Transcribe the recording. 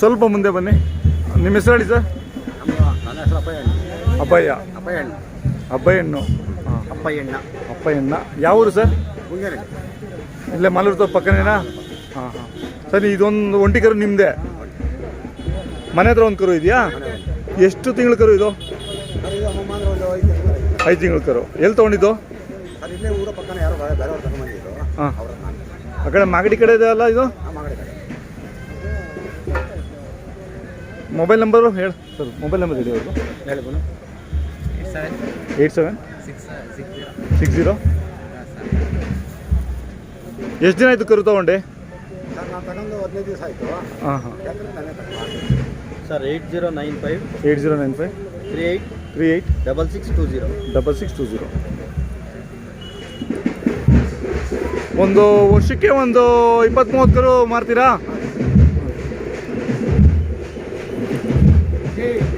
ಸ್ವಲ್ಪ ಮುಂದೆ ಬನ್ನಿ. ನಿಮ್ಮ ಹೆಸರು ಹೇಳಿ ಸರ್? ಅಬ್ಬಯ್ಯ ಅಬ್ಬಯ್ಯಣ್ಣು ಅಪ್ಪಯ್ಯಣ್ಣ ಅಪ್ಪಯ್ಯಣ್ಣ ಯಾವ ಊರು ಸರ್? ಇಲ್ಲೇ ಇಲ್ಲೇ ಮಲೂರು ಪಕ್ಕನೇನಾ? ಹಾಂ ಹಾಂ. ಸರಿ ಇದೊಂದು ಒಂಟಿ ಕರು ನಿಮ್ಮದೇ ಮನೆ ಹತ್ರ ಒಂದು ಕರು ಇದೆಯಾ? ಎಷ್ಟು ತಿಂಗಳ ಕರು ಇದು? ಐದು ತಿಂಗಳು ಕರು. ಎಲ್ಲಿ ತೊಗೊಂಡಿದ್ದು? ಹಾಂ. ಆ ಕಡೆ ಮಾಗಡಿ ಕಡೆ ಇದೆ ಅಲ್ಲ ಇದು ನಮ್ಮ ಮಗಳ ಕಡೆ ಮೊಬೈಲ್ ನಂಬರು ಹೇಳಿ. ಸರ್ ಮೊಬೈಲ್ ನಂಬರ್ ಹೇಳಿ ಅವರು ಹೇಳಿ bun. Eight seven. Six zero. ಎಷ್ಟು ದಿನ ಆಯಿತು ಕರು ತೊಗೊಂಡೆ? ಸರ್ ನಾನು ತಗೊಂಡು ಹದಿನೈದು ದಿವಸ ಆಯಿತು. ಹಾಂ ಹಾಂ. Sir eight zero nine five. Eight zero nine five? Three eight three eight double six two zero. Double six two zero. ಒಂದು ವರ್ಷಕ್ಕೆ ಒಂದು ಇಪ್ಪತ್ತ್ ಮೂವತ್ತು ಕರು ಮಾರ್ತೀರಾ? Okay.